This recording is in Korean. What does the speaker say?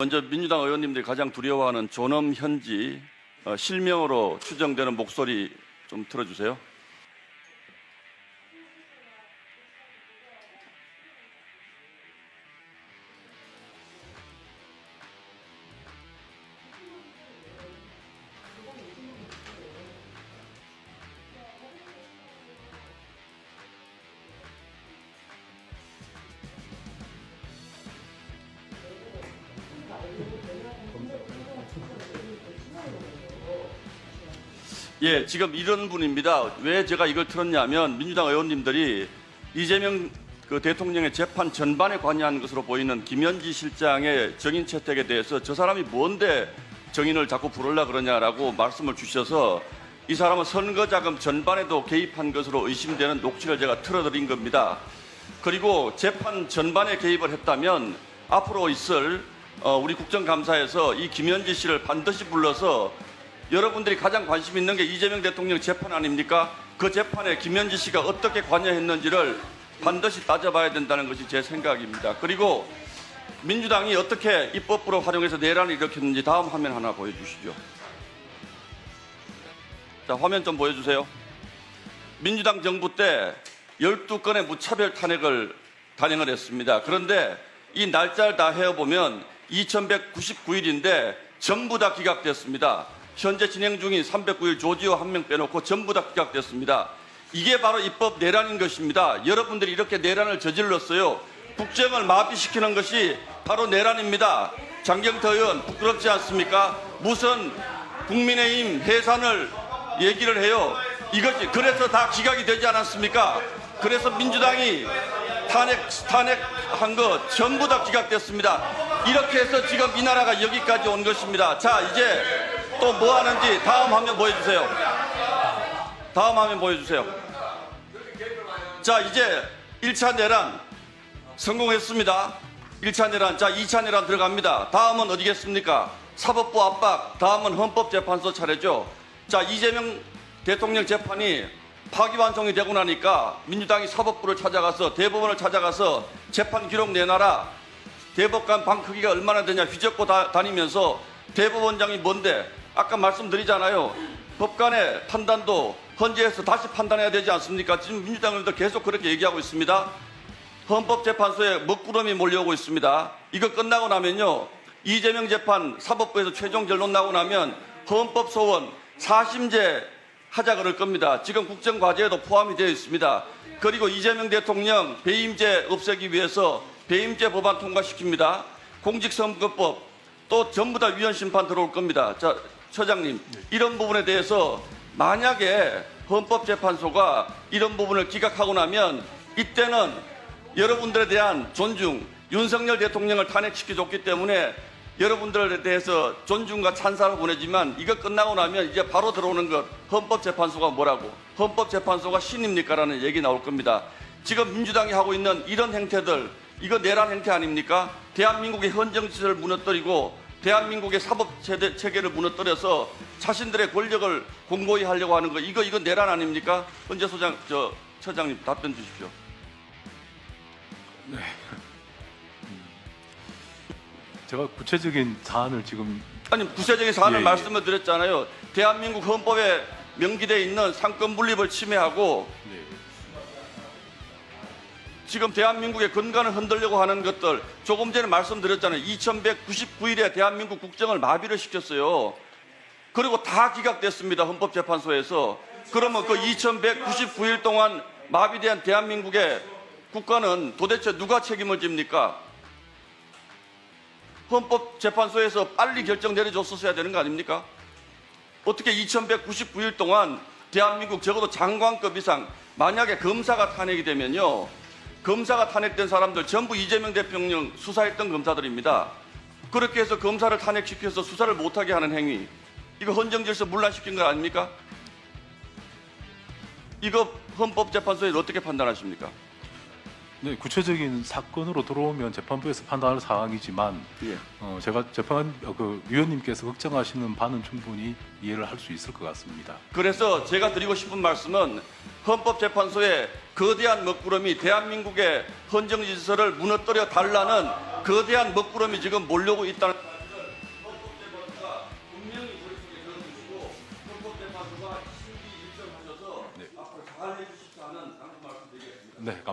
먼저 민주당 의원님들이 가장 두려워하는 존엄 현지 어, 실명으로 추정되는 목소리 좀 들어주세요. 예, 지금 이런 분입니다. 왜 제가 이걸 틀었냐면 민주당 의원님들이 이재명 그 대통령의 재판 전반에 관여한 것으로 보이는 김현지 실장의 정인 채택에 대해서 저 사람이 뭔데 정인을 자꾸 부르려 그러냐라고 말씀을 주셔서 이 사람은 선거 자금 전반에도 개입한 것으로 의심되는 녹취를 제가 틀어드린 겁니다. 그리고 재판 전반에 개입을 했다면 앞으로 있을 어, 우리 국정감사에서 이 김현지 씨를 반드시 불러서 여러분들이 가장 관심 있는 게 이재명 대통령 재판 아닙니까? 그 재판에 김현지 씨가 어떻게 관여했는지를 반드시 따져봐야 된다는 것이 제 생각입니다. 그리고 민주당이 어떻게 입법부로 활용해서 내란을 일으켰는지 다음 화면 하나 보여주시죠. 자, 화면 좀 보여주세요. 민주당 정부 때 12건의 무차별 탄핵을 단행을 했습니다. 그런데 이 날짜를 다 헤어보면 2199일인데 전부 다 기각됐습니다. 현재 진행 중인 309일 조지호 한 명 빼놓고 전부 다 기각됐습니다. 이게 바로 입법 내란인 것입니다. 여러분들이 이렇게 내란을 저질렀어요. 국정을 마비시키는 것이 바로 내란입니다. 장경태 의원 부끄럽지 않습니까? 무슨 국민의힘 해산을 얘기를 해요. 이것이 그래서 다 기각이 되지 않았습니까? 그래서 민주당이 탄핵 탄핵한 거 전부 다 기각됐습니다. 이렇게 해서 지금 이 나라가 여기까지 온 것입니다. 자 이제 또 뭐 하는지 다음 화면 보여주세요. 다음 화면 보여주세요. 자 이제 1차 내란 성공했습니다. 1차 내란, 자 2차 내란 들어갑니다. 다음은 어디겠습니까? 사법부 압박, 다음은 헌법재판소 차례죠. 자 이재명 대통령 재판이 파기환송이 되고 나니까 민주당이 사법부를 찾아가서 대법원을 찾아가서 재판 기록 내놔라. 대법관 방 크기가 얼마나 되냐 휘젓고 다, 다니면서 대법원장이 뭔데 아까 말씀드리잖아요. 법관의 판단도 헌재에서 다시 판단해야 되지 않습니까? 지금 민주당들도 계속 그렇게 얘기하고 있습니다. 헌법재판소에 먹구름이 몰려오고 있습니다. 이거 끝나고 나면요. 이재명 재판 사법부에서 최종 결론 나고 나면 헌법소원 사심제 하자 그럴 겁니다. 지금 국정과제에도 포함이 되어 있습니다. 그리고 이재명 대통령 배임죄 없애기 위해서 배임죄 법안 통과시킵니다. 공직선거법 또 전부 다 위헌 심판 들어올 겁니다. 자, 처장님 이런 부분에 대해서 만약에 헌법재판소가 이런 부분을 기각하고 나면 이때는 여러분들에 대한 존중, 윤석열 대통령을 탄핵시켜줬기 때문에 여러분들에 대해서 존중과 찬사를 보내지만 이거 끝나고 나면 이제 바로 들어오는 것 헌법재판소가 뭐라고 헌법재판소가 신입니까라는 얘기 나올 겁니다. 지금 민주당이 하고 있는 이런 행태들 이거 내란 행태 아닙니까? 대한민국의 헌정시설을 무너뜨리고 대한민국의 사법 체계를 무너뜨려서 자신들의 권력을 공고히 하려고 하는 거 이거 이거 내란 아닙니까? 헌재 소장 저 처장님 답변 주십시오. 제가 구체적인 사안을 지금 아니 구체적인 사안을 예, 예. 말씀을 드렸잖아요. 대한민국 헌법에 명기되어 있는 상권 분립을 침해하고 네, 지금 대한민국의 근간을 흔들려고 하는 것들 조금 전에 말씀드렸잖아요. 2199일에 대한민국 국정을 마비를 시켰어요. 그리고 다 기각됐습니다. 헌법재판소에서. 그러면 그 2199일 동안 마비된 대한민국의 국가는 도대체 누가 책임을 집니까? 헌법재판소에서 빨리 결정 내려줬었어야 되는 거 아닙니까? 어떻게 2199일 동안 대한민국 적어도 장관급 이상 만약에 검사가 탄핵이 되면요. 검사가 탄핵된 사람들 전부 이재명 대통령 수사했던 검사들입니다. 그렇게 해서 검사를 탄핵시켜서 수사를 못하게 하는 행위. 이거 헌정질서 문란시킨 거 아닙니까? 이거 헌법재판소에서 어떻게 판단하십니까? 네, 구체적인 사건으로 들어오면 재판부에서 판단할 사항이지만 예. 어, 제가 재판 어, 그 위원님께서 걱정하시는 바는 충분히 이해를 할 수 있을 것 같습니다. 그래서 제가 드리고 싶은 말씀은 헌법재판소에 거대한 먹구름이 대한민국의 헌정 질서를 무너뜨려 달라는 거대한 먹구름이 지금 몰려고 있다는 네, 감사합니다.